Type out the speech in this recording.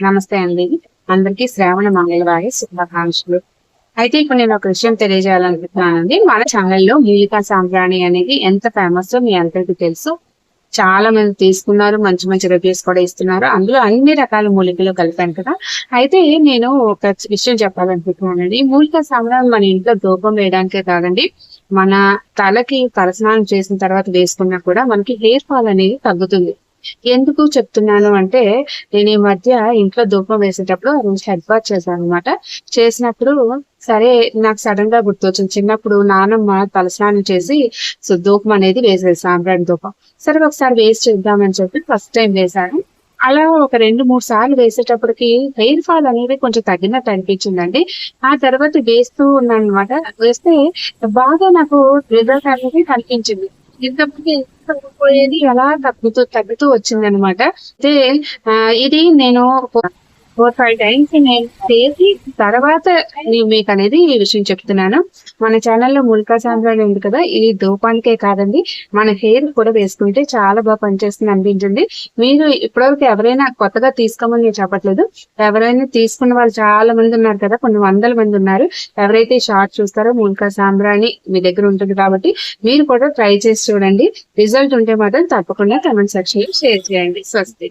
నమస్తే అండి. అందరికీ శ్రావణ మంగళవారి శుభాకాంక్షలు. అయితే ఇప్పుడు నేను ఒక విషయం తెలియజేయాలనుకుంటున్నానండి. మన ఛానల్లో మూలికా సాంబ్రాణి అనేది ఎంత ఫేమస్ మీ అందరికీ తెలుసు. చాలా మంది తీసుకున్నారు మంచి మంచి రివ్యూస్ కూడా ఇస్తున్నారు. అందులో అన్ని రకాల మూలికలు కలిపాను కదా. అయితే నేను ఒక విషయం చెప్పాలనుకుంటున్నానండి. మూలికా సాంబ్రాణి మన ఇంట్లో ధూపం వేయడానికే కాదండి మన తలకి తలస్నానం చేసిన తర్వాత వేసుకున్నా కూడా మనకి హెయిర్ ఫాల్ అనేది తగ్గుతుంది. ఎందుకు చెప్తున్నాను అంటే నేను ఈ మధ్య ఇంట్లో ధూపం వేసేటప్పుడు ఆ రోజు హెడ్ చేశాను అనమాట చేసినప్పుడు సరే నాకు సడన్గా గుర్తొచ్చింది. చిన్నప్పుడు నానమ్మ తలస్నానం చేసి సో ధూపం అనేది వేసేది సాంబ్రాణి ధూపం. సరే ఒకసారి వేసి చేద్దామని చెప్పి ఫస్ట్ టైం వేశాను. అలా ఒక రెండు మూడు సార్లు వేసేటప్పటికి హెయిర్ ఫాల్ అనేది కొంచెం తగ్గినట్టు అనిపించిందండి. ఆ తర్వాత వేస్తూ ఉన్నాను అనమాట వేస్తే బాగా నాకు రిజల్ట్ అనేది కనిపించింది. ఇంతకుముందు తగ్గిపోయేది అలా తగ్గుతూ తగ్గుతూ వచ్చింది అనమాట అయితే ఆ, ఇది నేను ఫోర్ ఫైవ్ టైమ్స్ నేను చేసి తర్వాత నేను మీకు అనేది ఈ విషయం చెప్తున్నాను. మన ఛానల్లో ముల్కా సాంబ్రాణి ఉంది కదా ఇది ధూపానికే కాదండి. మన హెయిర్ కూడా వేసుకుంటే చాలా బాగా పనిచేస్తుంది అనిపించింది. మీరు ఇప్పటివరకు ఎవరైనా కొత్తగా తీసుకోమని నేను చెప్పట్లేదు. ఎవరైనా తీసుకున్న వాళ్ళు చాలా మంది ఉన్నారు కదా కొన్ని వందల మంది ఉన్నారు. ఎవరైతే షార్ట్ చూస్తారో ముల్కా సాంబ్రాణి మీ దగ్గర ఉంటుంది కాబట్టి మీరు కూడా ట్రై చేసి చూడండి. రిజల్ట్ ఉంటే మాత్రం తప్పకుండా కమెంట్ సెక్షన్ షేర్ చేయండి. స్వస్తి.